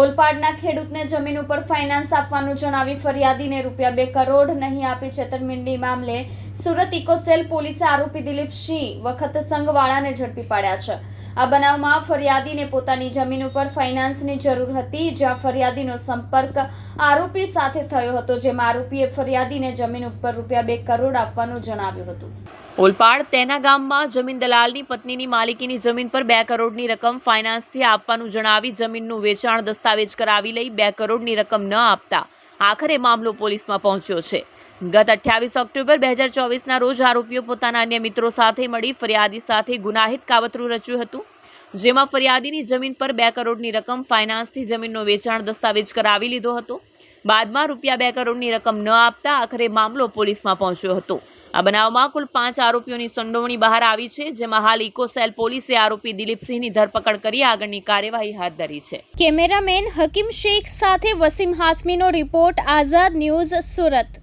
ઓલપાડના ખેડૂતને જમીન ઉપર ફાઇનાન્સ આપવાનું જણાવી ફરિયાદીને રૂપિયા બે કરોડ નહીં આપી છેતરમિંડી મામલે સુરત ઇકોસેલ પોલીસે આરોપી દિલીપ સિંહ વખત સંઘવાળાને ઝડપી પાડ્યા છે. આ બનાવમાં ફરિયાદીને પોતાની જમીન ઉપર ફાઇનાન્સની જરૂર હતી, જ્યાં ફરિયાદીનો સંપર્ક આરોપી સાથે થયો હતો, જેમાં આરોપીએ ફરિયાદીને જમીન ઉપર રૂપિયા બે કરોડ આપવાનું જણાવ્યું હતું. ઓલપાડ તેના ગામમાં જમીન દલાલની પત્નીની માલિકીની જમીન પર બે કરોડની રકમ ફાઇનાન્સથી આપવાનું જણાવી જમીનનું વેચાણ દસ્તાવેજ કરાવી લઈ બે કરોડની રકમ ન આપતા આખરે મામલો પોલીસમાં પહોંચ્યો છે. ગત અઠ્યાવીસ ઓક્ટોબર બે હજાર ચોવીસના રોજ આરોપીઓ પોતાના અન્ય મિત્રો સાથે મળી ફરિયાદી સાથે ગુનાહિત કાવતરું રચ્યું હતું, જેમાં ફરિયાદીની જમીન પર બે કરોડની રકમ ફાઇનાન્સથી જમીનનો વેચાણ દસ્તાવેજ કરાવી લીધો હતો. બાદમાં રૂપિયા બે કરોડની રકમ ન આપતા આખરે મામલો પોલીસમાં પહોંચ્યો હતો. આ બનાવમાં કુલ પાંચ આરોપીઓની સંડોવણી બહાર આવી છે, જેમાં હાલ ઇકોસેલ પોલીસે આરોપી દિલીપસિંહની ધરપકડ કરી આગળની કાર્યવાહી હાથ ધરી છે. કેમેરામેન હકીમ શેખ સાથે વસીમ હાસમીનો રિપોર્ટ, આઝાદ ન્યૂઝ સુરત.